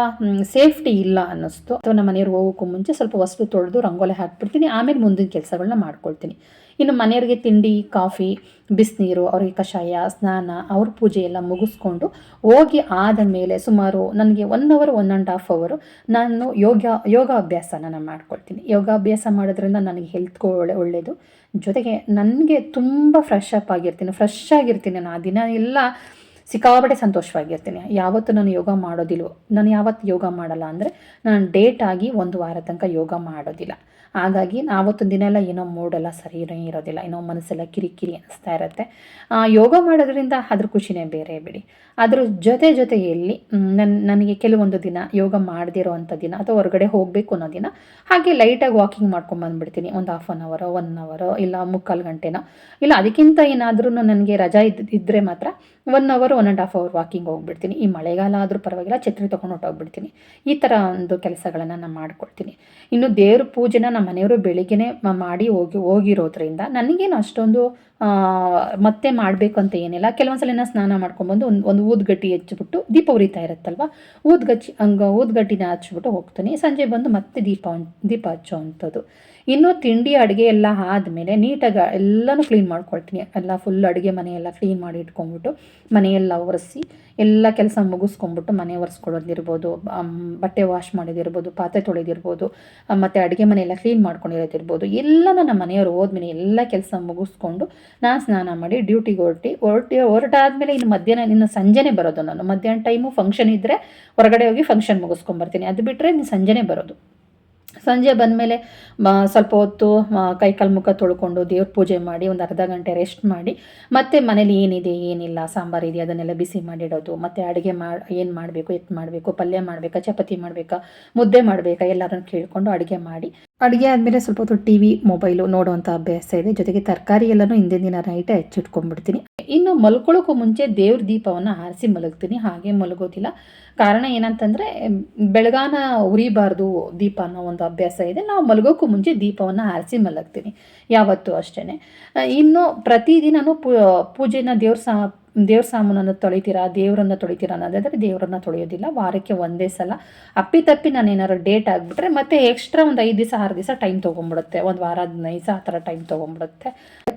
ಸೇಫ್ಟಿ ಇಲ್ಲ ಅನ್ನಿಸ್ತು. ಅಥವಾ ನಮ್ಮ ಮನೆಯವ್ರಿಗೆ ಹೋಗೋಕ್ಕೂ ಮುಂಚೆ ಸ್ವಲ್ಪ ವಸ್ತು ತೊಳೆದು ರಂಗೋಲಿ ಹಾಕ್ಬಿಡ್ತೀನಿ. ಆಮೇಲೆ ಮುಂದಿನ ಕೆಲಸಗಳನ್ನ ಮಾಡ್ಕೊಳ್ತೀನಿ. ಇನ್ನು ಮನೆಯವ್ರಿಗೆ ತಿಂಡಿ, ಕಾಫಿ, ಬಿಸಿನೀರು, ಅವ್ರಿಗೆ ಕಷಾಯ, ಸ್ನಾನ, ಅವ್ರ ಪೂಜೆ ಎಲ್ಲ ಮುಗಿಸ್ಕೊಂಡು ಹೋಗಿ ಆದ ಮೇಲೆ ಸುಮಾರು ನನಗೆ one hour one and half hour ನಾನು ಯೋಗ, ಯೋಗಾಭ್ಯಾಸನ ನಾನು ಮಾಡ್ಕೊಳ್ತೀನಿ. ಯೋಗಾಭ್ಯಾಸ ಮಾಡೋದ್ರಿಂದ ನನಗೆ ಹೆಲ್ತ್ಗೂ ಒಳ್ಳೆ ಒಳ್ಳೆಯದು ಜೊತೆಗೆ ನನಗೆ ತುಂಬ ಫ್ರೆಶ್ ಅಪ್ ಆಗಿರ್ತೀನಿ. ಫ್ರೆಶ್ ಆಗಿರ್ತೀನಿ ನಾನು. ಆ ದಿನ ಎಲ್ಲ ಸಿಕ್ಕಾಪಟ್ಟೆ ಸಂತೋಷವಾಗಿರ್ತೀನಿ. ಯಾವತ್ತು ನಾನು ಯೋಗ ಮಾಡೋದಿಲ್ವೋ, ನಾನು ಯಾವತ್ತು ಯೋಗ ಮಾಡಲ್ಲ ಅಂದರೆ, ನಾನು ಡೇಟ್ ಆಗಿ ಒಂದು ವಾರ ತನಕ ಯೋಗ ಮಾಡೋದಿಲ್ಲ. ಹಾಗಾಗಿ ಆವತ್ತೊಂದು ದಿನ ಎಲ್ಲ ಏನೋ ಮೂಡೆಲ್ಲ ಸರಿ ಇರೋದಿಲ್ಲ. ಏನೋ ಮನಸ್ಸೆಲ್ಲ ಕಿರಿಕಿರಿ ಅನಿಸ್ತಾ ಇರುತ್ತೆ. ಯೋಗ ಮಾಡೋದ್ರಿಂದ ಅದ್ರ ಖುಷಿನೇ ಬೇರೆ ಬಿಡಿ. ಅದ್ರ ಜೊತೆ ಜೊತೆಯಲ್ಲಿ ನನ್ನ ನನಗೆ ಕೆಲವೊಂದು ದಿನ ಯೋಗ ಮಾಡದಿರೋ ಅಂಥ ದಿನ ಅಥವಾ ಹೊರಗಡೆ ಹೋಗಬೇಕು ಅನ್ನೋ ದಿನ ಹಾಗೆ ಲೈಟಾಗಿ ವಾಕಿಂಗ್ ಮಾಡ್ಕೊಂಡು ಬಂದ್ಬಿಡ್ತೀನಿ. ಒಂದು ಹಾಫ್ ಆನ್ ಅವರೋ ಒನ್ ಅವರೋ ಇಲ್ಲ ಮುಕ್ಕಾಲು ಗಂಟೆನೋ. ಇಲ್ಲ, ಅದಕ್ಕಿಂತ ಏನಾದರೂ ನನಗೆ ರಜಾ ಇದ್ದು ಇದ್ದರೆ ಮಾತ್ರ one hour one and half hour walking ಹೋಗ್ಬಿಡ್ತೀನಿ. ಈ ಮಳೆಗಾಲ ಆದರೂ ಪರವಾಗಿಲ್ಲ, ಛತ್ರಿ ತೊಗೊಂಡು ಹೊಟ್ಟೋಗ್ಬಿಡ್ತೀನಿ ಈ ಥರ ಒಂದು ಕೆಲಸಗಳನ್ನು ನಾನು ಮಾಡ್ಕೊಳ್ತೀನಿ. ಇನ್ನು ದೇವ್ರ ಪೂಜೆನ ನಮ್ಮ ಮನೆಯವರು ಬೆಳಿಗ್ಗೆ ಮಾಡಿ ಹೋಗಿ, ಹೋಗಿರೋದ್ರಿಂದ ನನಗೇನು ಅಷ್ಟೊಂದು ಮತ್ತೆ ಮಾಡಬೇಕು ಅಂತ ಏನಿಲ್ಲ. ಕೆಲವೊಂದು ಸಲ ಸ್ನಾನ ಮಾಡ್ಕೊಂಡ್ಬಂದು ಒಂದು ಒಂದು ಊದ್ಗಟ್ಟಿ ಹಚ್ಚಿಬಿಟ್ಟು ದೀಪ ಉರಿತಾ ಇರುತ್ತಲ್ವ? ಊದ್ಗಚ್ಚಿ ಹಂಗೆ ಊದ್ಗಟ್ಟಿನ ಹಚ್ಬಿಟ್ಟು ಹೋಗ್ತೀನಿ. ಸಂಜೆ ಬಂದು ಮತ್ತೆ ದೀಪ ದೀಪ ಹಚ್ಚೋ ಅಂಥದ್ದು. ಇನ್ನು ತಿಂಡಿ ಅಡುಗೆ ಎಲ್ಲ ಆದಮೇಲೆ ನೀಟಾಗಿ ಎಲ್ಲನೂ ಕ್ಲೀನ್ ಮಾಡ್ಕೊಳ್ತೀನಿ. ಎಲ್ಲ ಫುಲ್ ಅಡುಗೆ ಮನೆಯೆಲ್ಲ ಕ್ಲೀನ್ ಮಾಡಿ ಇಟ್ಕೊಂಡ್ಬಿಟ್ಟು ಮನೆಯೆಲ್ಲ ಒರೆಸಿ ಎಲ್ಲ ಕೆಲಸ ಮುಗಿಸ್ಕೊಂಡ್ಬಿಟ್ಟು ಮನೆ ಒರೆಸ್ಕೊಳ್ಳೋದಿರ್ಬೋದು ಬಟ್ಟೆ ವಾಶ್ ಮಾಡೋದಿರ್ಬೋದು, ಪಾತ್ರೆ ತೊಳೆದಿರ್ಬೋದು ಮತ್ತು ಅಡುಗೆ ಮನೆಯೆಲ್ಲ ಕ್ಲೀನ್ ಮಾಡ್ಕೊಂಡಿರೋದಿರ್ಬೋದು, ಎಲ್ಲನೂ ನಮ್ಮ ಮನೆಯವರು ಹೋದ್ಮೇಲೆ ಎಲ್ಲ ಕೆಲಸ ಮುಗಿಸ್ಕೊಂಡು ನಾನು ಸ್ನಾನ ಮಾಡಿ ಡ್ಯೂಟಿಗೆ ಹೊರಟಿ ಹೊರಟಿ, ಹೊರಟಾದ್ಮೇಲೆ ಇನ್ನು ಮಧ್ಯಾಹ್ನ, ಇನ್ನು ಸಂಜೆನೇ ಬರೋದು ನಾನು. ಮಧ್ಯಾಹ್ನ ಟೈಮು ಫಂಕ್ಷನ್ ಇದ್ದರೆ ಹೊರಗಡೆ ಹೋಗಿ ಫಂಕ್ಷನ್ ಮುಗಿಸ್ಕೊಂಬರ್ತೀನಿ ಅದು ಬಿಟ್ಟರೆ ಇನ್ನು ಸಂಜೆನೇ ಬರೋದು. ಸಂಜೆ ಬಂದಮೇಲೆ ಸ್ವಲ್ಪ ಹೊತ್ತು ಕೈಕಾಲು ಮುಖ ತೊಳ್ಕೊಂಡು ದೇವ್ರ ಪೂಜೆ ಮಾಡಿ ಒಂದು ಅರ್ಧ ಗಂಟೆ ರೆಸ್ಟ್ ಮಾಡಿ, ಮತ್ತೆ ಮನೇಲಿ ಏನಿದೆ, ಏನಿಲ್ಲ, ಸಾಂಬಾರು ಇದೆ, ಅದನ್ನೆಲ್ಲ ಬಿಸಿ ಮಾಡಿಡೋದು, ಮತ್ತು ಅಡುಗೆ ಮಾಡಿ ಏನು ಮಾಡಬೇಕು ಎತ್ತು ಮಾಡಬೇಕು, ಪಲ್ಯ ಮಾಡಬೇಕಾ, ಚಪಾತಿ ಮಾಡಬೇಕಾ, ಮುದ್ದೆ ಮಾಡಬೇಕಾ ಎಲ್ಲರನ್ನು ಕೇಳಿಕೊಂಡು ಅಡುಗೆ ಮಾಡಿ. ಅಡುಗೆ ಆದಮೇಲೆ ಸ್ವಲ್ಪ ಹೊತ್ತು ಟಿ ವಿ ಮೊಬೈಲು ನೋಡುವಂಥ ಅಭ್ಯಾಸ ಇದೆ. ಜೊತೆಗೆ ತರಕಾರಿ ಎಲ್ಲನೂ ಹಿಂದಿನ ದಿನ ನೈಟೇ ಹೆಚ್ಚಿಟ್ಕೊಂಡ್ಬಿಡ್ತೀನಿ. ಇನ್ನು ಮಲ್ಕೊಳ್ಳೋಕ್ಕೂ ಮುಂಚೆ ದೇವ್ರ ದೀಪವನ್ನು ಆರಿಸಿ ಮಲಗ್ತೀನಿ. ಹಾಗೆ ಮಲಗೋದಿಲ್ಲ. ಕಾರಣ ಏನಂತಂದರೆ, ಬೆಳಗಾನ ಉರಿಬಾರ್ದು ದೀಪ ಅನ್ನೋ ಒಂದು ಅಭ್ಯಾಸ ಇದೆ. ನಾವು ಮಲಗೋಕ್ಕೂ ಮುಂಚೆ ದೀಪವನ್ನು ಆರಿಸಿ ಮಲಗ್ತೀನಿ. ಯಾವತ್ತೂ ಅಷ್ಟೇ ಇನ್ನು ಪ್ರತಿದಿನವೂ ಪೂಜೆನ ದೇವ್ರ ಸಹ ದೇವ್ರ ಸಾಮಾನನ್ನು ತೊಳಿತೀರಾ, ದೇವರನ್ನು ತೊಳಿತೀರಾ ಅನ್ನೋದಾದರೆ ದೇವರನ್ನ ತೊಳೆಯೋದಿಲ್ಲ, ವಾರಕ್ಕೆ ಒಂದೇ ಸಲ. ಅಪ್ಪಿ ತಪ್ಪಿ ನಾನು ಏನಾದ್ರು ಡೇಟ್ ಆಗಿಬಿಟ್ರೆ ಮತ್ತೆ ಎಕ್ಸ್ಟ್ರಾ ಒಂದು ಐದು ದಿವಸ, ಆರು ದಿವಸ ಟೈಮ್ ತೊಗೊಂಬಿಡುತ್ತೆ. ಒಂದು ವಾರ ಹದಿನೈದು ದಿವಸ ಆ ಥರ ಟೈಮ್ ತೊಗೊಂಬಿಡುತ್ತೆ.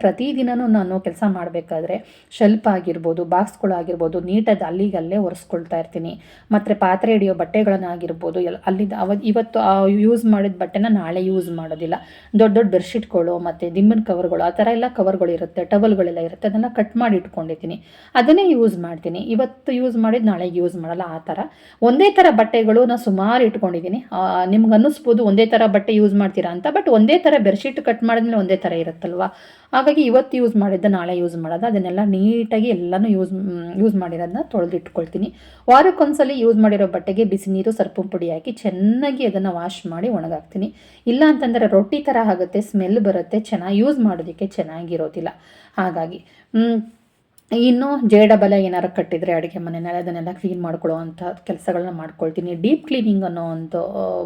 ಪ್ರತಿದಿನವೂ ನಾನು ಕೆಲಸ ಮಾಡಬೇಕಾದ್ರೆ ಶೆಲ್ಪ್ ಆಗಿರ್ಬೋದು, ಬಾಕ್ಸ್ಗಳಾಗಿರ್ಬೋದು, ನೀಟಾಗಿ ಅಲ್ಲಿಗಲ್ಲೇ ಒರೆಸ್ಕೊಳ್ತಾ ಇರ್ತೀನಿ. ಮತ್ತು ಪಾತ್ರೆ ಹಿಡಿಯೋ ಬಟ್ಟೆಗಳನ್ನಾಗಿರ್ಬೋದು, ಎಲ್ಲ ಅಲ್ಲಿಂದ ಅವ, ಇವತ್ತು ಯೂಸ್ ಮಾಡಿದ ಬಟ್ಟೆನ ನಾಳೆ ಯೂಸ್ ಮಾಡೋದಿಲ್ಲ. ದೊಡ್ಡ ದೊಡ್ಡ ಬೆಡ್ಶೀಟ್ಗಳು ಮತ್ತು ದಿಂಬಿನ ಕವರ್ಗಳು ಆ ಥರ ಎಲ್ಲ ಕವರ್ಗಳಿರುತ್ತೆ ಟವಲ್ಗಳೆಲ್ಲ ಇರುತ್ತೆ, ಅದನ್ನು ಕಟ್ ಮಾಡಿ ಇಟ್ಕೊಂಡಿದ್ದೀನಿ ಅದನ್ನೇ ಯೂಸ್ ಮಾಡ್ತೀನಿ. ಇವತ್ತು ಯೂಸ್ ಮಾಡಿದ್ದು ನಾಳೆಗೆ ಯೂಸ್ ಮಾಡಲ್ಲ, ಆ ಥರ. ಒಂದೇ ಥರ ಬಟ್ಟೆಗಳು ನಾನು ಸುಮಾರು ಇಟ್ಕೊಂಡಿದ್ದೀನಿ ನಿಮ್ಗೆ ಅನ್ನಿಸ್ಬೋದು ಒಂದೇ ಥರ ಬಟ್ಟೆ ಯೂಸ್ ಮಾಡ್ತೀರಾ ಅಂತ ಬಟ್ ಒಂದೇ ಥರ ಬೆಡ್ಶೀಟ್ ಕಟ್ ಮಾಡಿದ್ಮೇಲೆ ಒಂದೇ ಥರ ಇರುತ್ತಲ್ವ? ಹಾಗಾಗಿ ಇವತ್ತು ಯೂಸ್ ಮಾಡಿದ್ದ ನಾಳೆ ಯೂಸ್ ಮಾಡೋದು. ಅದನ್ನೆಲ್ಲ ನೀಟಾಗಿ ಎಲ್ಲನೂ ಯೂಸ್ ಯೂಸ್ ಮಾಡಿರೋದನ್ನ ತೊಳೆದಿಟ್ಕೊಳ್ತೀನಿ. ವಾರಕ್ಕೊಂದ್ಸಲಿ ಯೂಸ್ ಮಾಡಿರೋ ಬಟ್ಟೆಗೆ ಬಿಸಿ ನೀರು ಸರ್ಪು ಪುಡಿ ಹಾಕಿ ಚೆನ್ನಾಗಿ ಅದನ್ನು ವಾಶ್ ಮಾಡಿ ಒಣಗಾಕ್ತೀನಿ. ಇಲ್ಲ ಅಂತಂದರೆ ರೊಟ್ಟಿ ಥರ ಆಗುತ್ತೆ ಸ್ಮೆಲ್ ಬರುತ್ತೆ, ಚೆನ್ನಾಗಿ ಯೂಸ್ ಮಾಡೋದಕ್ಕೆ ಚೆನ್ನಾಗಿರೋದಿಲ್ಲ. ಹಾಗಾಗಿ ಇನ್ನು ಜೇಡಬಲ ಏನಾರು ಕಟ್ಟಿದರೆ ಅಡುಗೆ ಮನೆಯಲ್ಲಿ ಅದನ್ನೆಲ್ಲ ಕ್ಲೀನ್ ಮಾಡ್ಕೊಳ್ಳೋ ಕೆಲಸಗಳನ್ನ ಮಾಡ್ಕೊಳ್ತೀನಿ. ಡೀಪ್ ಕ್ಲೀನಿಂಗ್ ಅನ್ನೋ ಒಂದು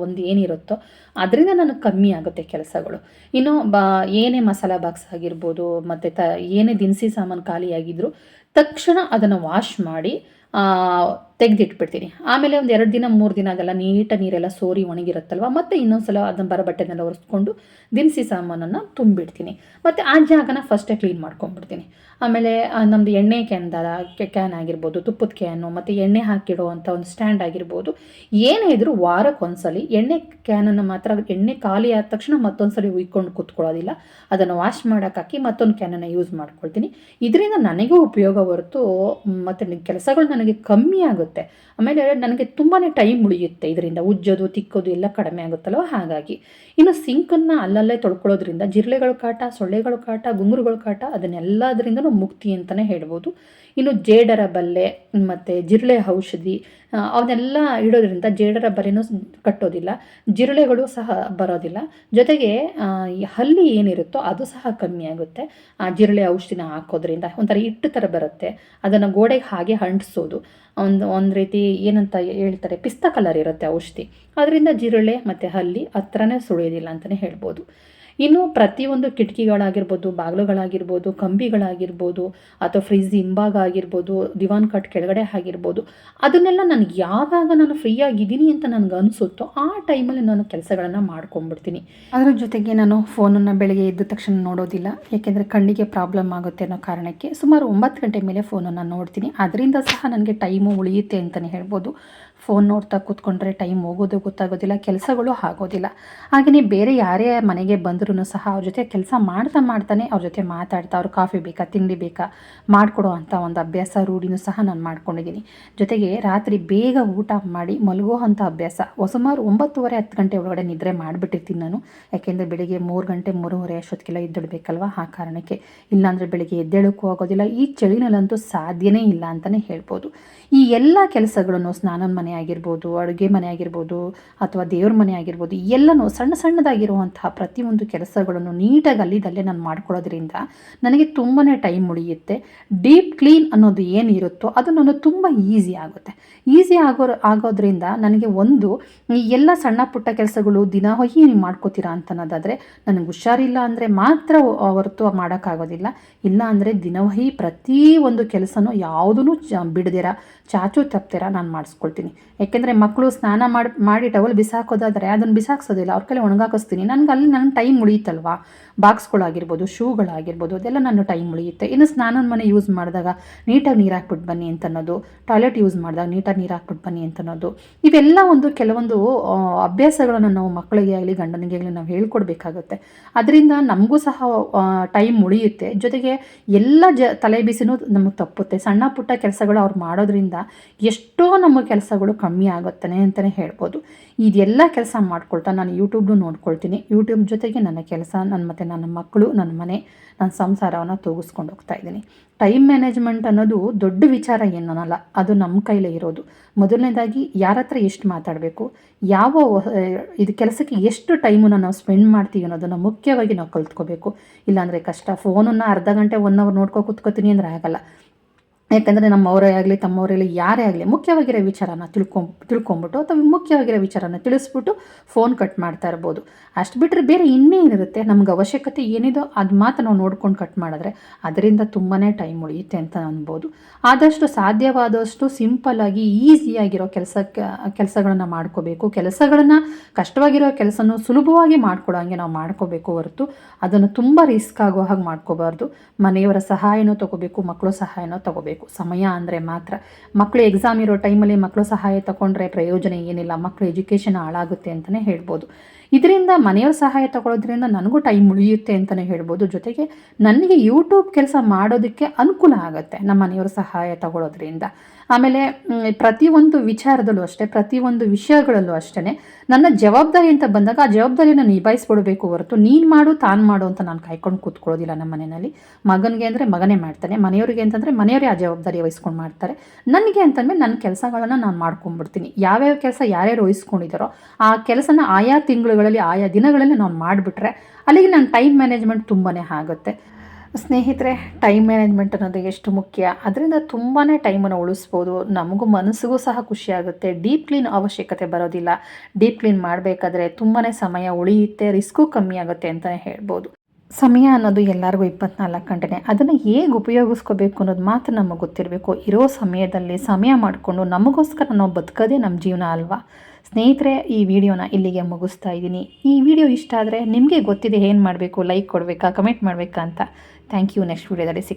ಒಂದು ಏನಿರುತ್ತೋ ಅದರಿಂದ ನನಗೆ ಕಮ್ಮಿ ಆಗುತ್ತೆ ಕೆಲಸಗಳು. ಇನ್ನು ಬಾ, ಏನೇ ಮಸಾಲ ಬಾಕ್ಸ್ ಆಗಿರ್ಬೋದು, ಮತ್ತು ತ, ಏನೇ ದಿನಸಿ ಸಾಮಾನು ಖಾಲಿಯಾಗಿದ್ದರೂ ತಕ್ಷಣ ಅದನ್ನು ವಾಶ್ ಮಾಡಿ ತೆಗೆದಿಟ್ಬಿಡ್ತೀನಿ. ಆಮೇಲೆ ಒಂದು ಎರಡು ದಿನ, ಮೂರು ದಿನ ಅದೆಲ್ಲ ನೀಟಾಗಿ ನೀರೆಲ್ಲ ಸೋರಿ ಒಣಗಿರುತ್ತಲ್ವ? ಮತ್ತೆ ಇನ್ನೊಂದು ಸಲ ಅದನ್ನು ಬರೋ ಬಟ್ಟೆನೆಲ್ಲ ಒರೆಸ್ಕೊಂಡು ದಿನಸಿ ಸಾಮಾನನ್ನು ತುಂಬಿಡ್ತೀನಿ. ಮತ್ತು ಆ ಜಾಗನ ಫಸ್ಟೇ ಕ್ಲೀನ್ ಮಾಡ್ಕೊಂಡ್ಬಿಡ್ತೀನಿ ಆಮೇಲೆ ನಮ್ಮದು ಎಣ್ಣೆ ಕ್ಯಾನ್ದಲ್ಲ ಕ್ಯಾನ್ ಆಗಿರ್ಬೋದು, ತುಪ್ಪದ ಕ್ಯಾನು ಮತ್ತು ಎಣ್ಣೆ ಹಾಕಿಡೋ ಅಂಥ ಒಂದು ಸ್ಟ್ಯಾಂಡ್ ಆಗಿರ್ಬೋದು. ಏನೇ ಇದ್ದರೂ ವಾರಕ್ಕೆ ಒಂದ್ಸಲಿ ಎಣ್ಣೆ ಕ್ಯಾನನ್ನು ಮಾತ್ರ, ಎಣ್ಣೆ ಖಾಲಿ ಆದ ತಕ್ಷಣ ಮತ್ತೊಂದು ಸಲ ಉಯ್ಕೊಂಡು ಕೂತ್ಕೊಳ್ಳೋದಿಲ್ಲ. ಅದನ್ನು ವಾಶ್ ಮಾಡೋಕ್ಕಾಕಿ ಮತ್ತೊಂದು ಕ್ಯಾನನ್ನು ಯೂಸ್ ಮಾಡ್ಕೊಳ್ತೀನಿ. ಇದರಿಂದ ನನಗೂ ಉಪಯೋಗ ಹೊರತು, ಮತ್ತು ಕೆಲಸಗಳು ನನಗೆ ಕಮ್ಮಿ ಆಗುತ್ತೆ. ಆಗುತ್ತೆ ಆಮೇಲೆ ನನಗೆ ತುಂಬಾ ಟೈಮ್ ಉಳಿಯುತ್ತೆ. ಇದರಿಂದ ಉಜ್ಜೋದು, ತಿಕ್ಕೋದು ಎಲ್ಲ ಕಡಿಮೆ ಆಗುತ್ತಲ್ವ? ಹಾಗಾಗಿ ಇನ್ನು ಸಿಂಕನ್ನು ಅಲ್ಲಲ್ಲೇ ತೊಳ್ಕೊಳ್ಳೋದ್ರಿಂದ ಜಿರಳೆಗಳ ಕಾಟ, ಸೊಳ್ಳೆಗಳ ಕಾಟ, ಗುಂಗುರುಗಳ ಕಾಟ ಅದನ್ನೆಲ್ಲದರಿಂದನೂ ಮುಕ್ತಿ ಅಂತಲೇ ಹೇಳ್ಬೋದು. ಇನ್ನು ಜೇಡರ ಬಲ್ಲೆ ಮತ್ತು ಜಿರಳೆ ಔಷಧಿ ಅವನ್ನೆಲ್ಲ ಇಡೋದ್ರಿಂದ ಜೇಡರ ಬಲೆನೂ ಕಟ್ಟೋದಿಲ್ಲ, ಜಿರಳೆಗಳು ಸಹ ಬರೋದಿಲ್ಲ. ಜೊತೆಗೆ ಹಲ್ಲಿ ಏನಿರುತ್ತೋ ಅದು ಸಹ ಕಮ್ಮಿ ಆಗುತ್ತೆ. ಆ, ಜಿರಳೆ ಔಷಧಿನ ಹಾಕೋದ್ರಿಂದ ಒಂಥರ ಹಿಟ್ಟು ಥರ ಬರುತ್ತೆ. ಅದನ್ನು ಗೋಡೆಗೆ ಹಾಗೆ ಅಂಟಿಸೋದು. ಒಂದು ಒಂದು ರೀತಿ ಏನಂತ ಹೇಳ್ತಾರೆ ಪಿಸ್ತಾ ಕಲರ್ ಇರುತ್ತೆ ಔಷಧಿ. ಅದರಿಂದ ಜಿರಳೆ ಮತ್ತು ಹಲ್ಲಿ ಹತ್ರನೇ ಸುಳಿಯೋದಿಲ್ಲ ಅಂತಲೇ ಹೇಳ್ಬೋದು. ಇನ್ನು ಪ್ರತಿಯೊಂದು ಕಿಟಕಿಗಳಾಗಿರ್ಬೋದು, ಬಾಗಿಲುಗಳಾಗಿರ್ಬೋದು, ಕಂಬಿಗಳಾಗಿರ್ಬೋದು, ಅಥವಾ ಫ್ರಿಜ್ ಹಿಂಭಾಗ ಆಗಿರ್ಬೋದು ದಿವಾನ್ ಕಟ್ ಕೆಳಗಡೆ ಆಗಿರ್ಬೋದು, ಅದನ್ನೆಲ್ಲ ನನಗೆ ಯಾವಾಗ ನಾನು ಫ್ರೀ ಆಗಿದ್ದೀನಿ ಅಂತ ನನಗೆ ಅನಿಸುತ್ತೋ ಆ ಟೈಮಲ್ಲಿ ನಾನು ಕೆಲಸಗಳನ್ನು ಮಾಡ್ಕೊಂಡ್ಬಿಡ್ತೀನಿ. ಅದರ ಜೊತೆಗೆ ನಾನು ಫೋನನ್ನು ಬೆಳಗ್ಗೆ ಎದ್ದ ತಕ್ಷಣ ನೋಡೋದಿಲ್ಲ, ಯಾಕೆಂದರೆ ಕಣ್ಣಿಗೆ ಪ್ರಾಬ್ಲಮ್ ಆಗುತ್ತೆ ಅನ್ನೋ ಕಾರಣಕ್ಕೆ ಸುಮಾರು ಒಂಬತ್ತು ಗಂಟೆ ಮೇಲೆ ಫೋನನ್ನು ನೋಡ್ತೀನಿ. ಅದರಿಂದ ಸಹ ನನಗೆ ಟೈಮು ಉಳಿಯುತ್ತೆ ಅಂತಲೇ ಹೇಳ್ಬೋದು. ಫೋನ್ ನೋಡ್ತಾ ಕೂತ್ಕೊಂಡ್ರೆ ಟೈಮ್ ಹೋಗೋದು ಗೊತ್ತಾಗೋದಿಲ್ಲ, ಕೆಲಸಗಳು ಆಗೋದಿಲ್ಲ. ಹಾಗೆಯೇ ಬೇರೆ ಯಾರೇ ಮನೆಗೆ ಬಂದರೂ ಸಹ ಅವ್ರ ಜೊತೆ ಕೆಲಸ ಮಾಡ್ತಾ ಮಾಡ್ತಾನೆ ಅವ್ರ ಜೊತೆ ಮಾತಾಡ್ತಾ, ಅವ್ರು ಕಾಫಿ ಬೇಕಾ, ತಿಂಡಿ ಬೇಕಾ, ಮಾಡಿಕೊಡೋ ಅಂಥ ಒಂದು ಅಭ್ಯಾಸ ರೂಢಿನೂ ಸಹ ನಾನು ಮಾಡ್ಕೊಂಡಿದ್ದೀನಿ. ಜೊತೆಗೆ ರಾತ್ರಿ ಬೇಗ ಊಟ ಮಾಡಿ ಮಲಗೋ ಅಂಥ ಅಭ್ಯಾಸ. ಸುಮಾರು ಒಂಬತ್ತುವರೆ, ಹತ್ತು ಗಂಟೆ ಒಳಗಡೆ ನಿದ್ರೆ ಮಾಡಿಬಿಟ್ಟಿರ್ತೀನಿ ನಾನು. ಯಾಕೆಂದರೆ ಬೆಳಿಗ್ಗೆ ಮೂರು ಗಂಟೆ, ಮೂರುವರೆ ಅಷ್ಟೊತ್ತಿಗೆಲ್ಲ ಎದ್ದೇಳಬೇಕಲ್ವ ಆ ಕಾರಣಕ್ಕೆ. ಇಲ್ಲಾಂದರೆ ಬೆಳಿಗ್ಗೆ ಎದ್ದೇಳೋಕ್ಕೂ ಆಗೋದಿಲ್ಲ. ಈ ಚಳಿನಲ್ಲಂತೂ ಸಾಧ್ಯನೇ ಇಲ್ಲ ಅಂತಲೇ ಹೇಳ್ಬೋದು. ಈ ಎಲ್ಲ ಕೆಲಸಗಳನ್ನು ಸ್ನಾನದ ಮನೆ ಆಗಿರ್ಬೋದು, ಅಡುಗೆ ಮನೆ ಆಗಿರ್ಬೋದು ಅಥವಾ ದೇವ್ರ ಮನೆ ಆಗಿರ್ಬೋದು, ಎಲ್ಲನೂ ಸಣ್ಣ ಸಣ್ಣದಾಗಿರುವಂತಹ ಪ್ರತಿಯೊಂದು ಕೆಲಸಗಳನ್ನು ನೀಟಾಗಿ ಅಲ್ಲಿದಲ್ಲೇ ನಾನು ಮಾಡ್ಕೊಳ್ಳೋದ್ರಿಂದ ನನಗೆ ತುಂಬಾ ಟೈಮ್ ಉಳಿಯುತ್ತೆ. ಡೀಪ್ ಕ್ಲೀನ್ ಅನ್ನೋದು ಏನಿರುತ್ತೋ ಅದು ನಾನು ತುಂಬ ಈಸಿ ಆಗುತ್ತೆ. ಈಸಿ ಆಗೋ, ಆಗೋದ್ರಿಂದ ನನಗೆ ಒಂದು, ಈ ಎಲ್ಲ ಸಣ್ಣ ಪುಟ್ಟ ಕೆಲಸಗಳು ದಿನ ಹೋಗಿ ನೀವು ಮಾಡ್ಕೋತೀರಾ ಅಂತ ಅನ್ನೋದಾದರೆ ನನಗೆ ಹುಷಾರಿಲ್ಲ ಅಂದರೆ ಮಾತ್ರ ಹೊರತು ಮಾಡೋಕ್ಕಾಗೋದಿಲ್ಲ. ಇಲ್ಲ ಅಂದರೆ ದಿನವಹಿ ಪ್ರತಿ ಒಂದು ಕೆಲಸನೂ ಯಾವುದೂ ಬಿಡದಿರ ಚಾಚು ತಪ್ತಿರ ನಾನು ಮಾಡಿಸ್ಕೊಳ್ತೀನಿ. ಯಾಕೆಂದರೆ ಮಕ್ಕಳು ಸ್ನಾನ ಮಾಡಿ ಮಾಡಿ ಟವಲ್ ಬಿಸಾಕೋದಾದರೆ ಅದನ್ನು ಬಿಸಾಕ್ಸೋದಿಲ್ಲ, ಅವ್ರ ಕೈಲಿ ಒಣಗಾಕಿಸ್ತೀನಿ. ನನಗೆ ಅಲ್ಲಿ ನನ್ನ ಟೈಮ್ ಉಳಿಯುತ್ತಲ್ವಾ ಬಾಕ್ಸ್ಗಳಾಗಿರ್ಬೋದು, ಶೂಗಳಾಗಿರ್ಬೋದು, ಅದೆಲ್ಲ ನನ್ನ ಟೈಮ್ ಉಳಿಯುತ್ತೆ. ಇನ್ನು ಸ್ನಾನದ ಮನೆ ಯೂಸ್ ಮಾಡಿದಾಗ ನೀಟಾಗಿ ನೀರು ಹಾಕ್ಬಿಟ್ಟು ಬನ್ನಿ ಅಂತ ಅನ್ನೋದು ಟಾಯ್ಲೆಟ್ ಯೂಸ್ ಮಾಡಿದಾಗ ನೀಟಾಗಿ ನೀರು ಹಾಕ್ಬಿಟ್ಟು ಬನ್ನಿ ಅಂತ ಅನ್ನೋದು ಇವೆಲ್ಲ ಒಂದು ಕೆಲವೊಂದು ಅಭ್ಯಾಸಗಳನ್ನು ನಾವು ಮಕ್ಕಳಿಗೆ ಆಗಲಿ, ಗಂಡನಿಗೆ ಆಗಲಿ ನಾವು ಹೇಳ್ಕೊಡ್ಬೇಕಾಗುತ್ತೆ. ಅದರಿಂದ ನಮಗೂ ಸಹ ಟೈಮ್ ಉಳಿಯುತ್ತೆ. ಜೊತೆಗೆ ಎಲ್ಲ ಜ, ತಲೆ ಬಿಸಿನೂ ನಮಗೆ ತಪ್ಪುತ್ತೆ. ಸಣ್ಣ ಪುಟ್ಟ ಕೆಲಸಗಳು ಅವ್ರು ಮಾಡೋದ್ರಿಂದ ಎಷ್ಟೋ ನಮ್ಮ ಕೆಲಸಗಳು ಕಮ್ಮಿ ಆಗುತ್ತಾನೆ ಅಂತಲೇ ಹೇಳ್ಬೋದು. ಇದೆಲ್ಲ ಕೆಲಸ ಮಾಡ್ಕೊಳ್ತಾ ನಾನು ಯೂಟ್ಯೂಬ್ನು ನೋಡ್ಕೊಳ್ತೀನಿ. ಯೂಟ್ಯೂಬ್ ಜೊತೆಗೆ ನನ್ನ ಕೆಲಸ ನನ್ನ ಮತ್ತು ನನ್ನ ಮಕ್ಕಳು, ನನ್ನ ಮನೆ, ನನ್ನ ಸಂಸಾರವನ್ನು ತೂಗಿಸ್ಕೊಂಡು ಹೋಗ್ತಾ ಇದ್ದೀನಿ. ಟೈಮ್ ಮ್ಯಾನೇಜ್ಮೆಂಟ್ ಅನ್ನೋದು ದೊಡ್ಡ ವಿಚಾರ ಏನನ್ನಲ್ಲ, ಅದು ನಮ್ಮ ಕೈಲೇ ಇರೋದು. ಮೊದಲನೇದಾಗಿ ಯಾರ ಹತ್ರ ಎಷ್ಟು ಮಾತಾಡಬೇಕು, ಯಾವ ಇದು ಕೆಲಸಕ್ಕೆ ಎಷ್ಟು ಟೈಮನ್ನು ನಾವು ಸ್ಪೆಂಡ್ ಮಾಡ್ತೀವಿ ಅನ್ನೋದನ್ನು ಮುಖ್ಯವಾಗಿ ನಾವು ಕಲ್ತ್ಕೋಬೇಕು. ಇಲ್ಲಾಂದರೆ ಕಷ್ಟ ಫೋನನ್ನು ಅರ್ಧ ಗಂಟೆ ಒನ್ ಅವರ್ ನೋಡ್ಕೊ ಕೂತ್ಕೋತೀನಿ ಅಂದರೆ ಆಗಲ್ಲ. ಯಾಕಂದರೆ ನಮ್ಮವರೇ ಆಗಲಿ, ತಮ್ಮವರೇ ಯಾರೇ ಆಗಲಿ ಮುಖ್ಯವಾಗಿರೋ ವಿಚಾರನ ತಿಳ್ಕೊ, ತಿಳ್ಕೊಂಬಿಟ್ಟು ಅಥವಾ ಮುಖ್ಯವಾಗಿರೋ ವಿಚಾರನ ತಿಳಿಸ್ಬಿಟ್ಟು ಫೋನ್ ಕಟ್ ಮಾಡ್ತಾ ಇರ್ಬೋದು. ಅಷ್ಟು ಬಿಟ್ಟರೆ ಬೇರೆ ಇನ್ನೇನಿರುತ್ತೆ ನಮ್ಗೆ ಅವಶ್ಯಕತೆ ಏನಿದೋ ಅದು ಮಾತ್ರ ನಾವು ನೋಡ್ಕೊಂಡು ಕಟ್ ಮಾಡಿದ್ರೆ ಅದರಿಂದ ತುಂಬಾ ಟೈಮ್ ಉಳಿಯುತ್ತೆ ಅಂತ ಅನ್ಬೋದು. ಆದಷ್ಟು ಸಾಧ್ಯವಾದಷ್ಟು ಸಿಂಪಲ್ಲಾಗಿ ಈಸಿಯಾಗಿರೋ ಕೆಲಸ, ಕೆಲಸಗಳನ್ನು ಮಾಡ್ಕೋಬೇಕು. ಕೆಲಸಗಳನ್ನು ಕಷ್ಟವಾಗಿರೋ ಕೆಲಸನೂ ಸುಲಭವಾಗಿ ಮಾಡ್ಕೊಡೋಂಗೆ ನಾವು ಮಾಡ್ಕೋಬೇಕು ಹೊರತು ಅದನ್ನು ತುಂಬ ರಿಸ್ಕ್ ಆಗೋ ಹಾಗೆ ಮಾಡ್ಕೋಬಾರ್ದು. ಮನೆಯವರ ಸಹಾಯನೂ ತಗೋಬೇಕು, ಮಕ್ಕಳು ಸಹಾಯನೂ ತೊಗೋಬೇಕು. ಸಮಯ ಅಂದರೆ ಮಾತ್ರ. ಮಕ್ಕಳು ಎಕ್ಸಾಮ್ ಇರೋ ಟೈಮಲ್ಲಿ ಮಕ್ಕಳು ಸಹಾಯ ತಗೊಂಡ್ರೆ ಪ್ರಯೋಜನ ಏನಿಲ್ಲ. ಮಕ್ಕಳು ಎಜುಕೇಷನ್ ಹಾಳಾಗುತ್ತೆ ಅಂತಲೇ ಹೇಳ್ಬೋದು. ಇದರಿಂದ ಮನೆಯವ್ರ ಸಹಾಯ ತಗೊಳ್ಳೋದ್ರಿಂದ ನನಗೂ ಟೈಮ್ ಉಳಿಯುತ್ತೆ ಅಂತಲೇ ಹೇಳ್ಬೋದು. ಜೊತೆಗೆ ನನಗೆ ಯೂಟ್ಯೂಬ್ ಕೆಲಸ ಮಾಡೋದಕ್ಕೆ ಅನುಕೂಲ ಆಗುತ್ತೆ. ನಮ್ಮ ಮನೆಯವ್ರ ಸಹಾಯ ತಗೊಳ್ಳೋದ್ರಿಂದ ಆಮೇಲೆ ಪ್ರತಿಯೊಂದು ವಿಚಾರದಲ್ಲೂ ಅಷ್ಟೇ, ಪ್ರತಿಯೊಂದು ವಿಷಯಗಳಲ್ಲೂ ಅಷ್ಟೇ ನನ್ನ ಜವಾಬ್ದಾರಿ ಅಂತ ಬಂದಾಗ ಆ ಜವಾಬ್ದಾರಿಯನ್ನು ನಿಭಾಯಿಸ್ಬಿಡ್ಬೇಕು ಹೊರತು ನೀನು ಮಾಡು, ತಾನು ಮಾಡು ಅಂತ ನಾನು ಕಾಯ್ಕೊಂಡು ಕೂತ್ಕೊಳ್ಳೋದಿಲ್ಲ ನಮ್ಮ ಮನೆಯಲ್ಲಿ. ಮಗನಿಗೆ ಅಂದರೆ ಮಗನೇ ಮಾಡ್ತಾನೆ, ಮನೆಯವರಿಗೆ ಅಂತಂದರೆ ಮನೆಯವರೇ ಆ ಜವಾಬ್ದಾರಿ ವಹಿಸ್ಕೊಂಡು ಮಾಡ್ತಾರೆ. ನನಗೆ ಅಂತಂದ್ರೆ ನನ್ನ ಕೆಲಸಗಳನ್ನು ನಾನು ಮಾಡ್ಕೊಂಡ್ಬಿಡ್ತೀನಿ. ಯಾವ್ಯಾವ ಕೆಲಸ ಯಾರ್ಯಾರು ವಹಿಸ್ಕೊಂಡಿದ್ದಾರೋ ಆ ಕೆಲಸನ ಆಯಾ ತಿಂಗಳುಗಳಲ್ಲಿ, ಆಯಾ ದಿನಗಳಲ್ಲಿ ನಾನು ಮಾಡಿಬಿಟ್ರೆ ಅಲ್ಲಿಗೆ ನನ್ನ ಟೈಮ್ ಮ್ಯಾನೇಜ್ಮೆಂಟ್ ತುಂಬಾ ಆಗುತ್ತೆ. ಸ್ನೇಹಿತರೆ ಟೈಮ್ ಮ್ಯಾನೇಜ್ಮೆಂಟ್ ಅನ್ನೋದು ಎಷ್ಟು ಮುಖ್ಯ? ಅದರಿಂದ ತುಂಬಾ ಟೈಮನ್ನು ಉಳಿಸ್ಬೋದು. ನಮಗೂ ಮನಸ್ಸಿಗೂ ಸಹ ಖುಷಿಯಾಗುತ್ತೆ ಡೀಪ್ ಕ್ಲೀನ್ ಅವಶ್ಯಕತೆ ಬರೋದಿಲ್ಲ. ಡೀಪ್ ಕ್ಲೀನ್ ಮಾಡಬೇಕಾದ್ರೆ ತುಂಬಾ ಸಮಯ ಉಳಿಯುತ್ತೆ ರಿಸ್ಕು ಕಮ್ಮಿ ಆಗುತ್ತೆ ಅಂತಲೇ ಹೇಳ್ಬೋದು. ಸಮಯ ಅನ್ನೋದು ಎಲ್ಲರಿಗೂ ಇಪ್ಪತ್ನಾಲ್ಕು ಗಂಟೆನೇ. ಅದನ್ನು ಹೇಗೆ ಉಪಯೋಗಿಸ್ಕೋಬೇಕು ಅನ್ನೋದು ಮಾತ್ರ ನಮಗೆ ಗೊತ್ತಿರಬೇಕು. ಇರೋ ಸಮಯದಲ್ಲಿ ಸಮಯ ಮಾಡಿಕೊಂಡು ನಮಗೋಸ್ಕರ ನಾವು ಬದುಕೋದೇ ನಮ್ಮ ಜೀವನ ಅಲ್ವಾ? ಸ್ನೇಹಿತರೆ, ಈ ವಿಡಿಯೋನ ಇಲ್ಲಿಗೆ ಮುಗಿಸ್ತಾ ಇದ್ದೀನಿ. ಈ ವಿಡಿಯೋ ಇಷ್ಟ ಆದರೆ ನಿಮಗೆ ಗೊತ್ತಿದೆ ಏನು ಮಾಡಬೇಕು ಲೈಕ್ ಕೊಡಬೇಕಾ ಕಮೆಂಟ್ ಮಾಡಬೇಕಾ ಅಂತ. Thank you next video that is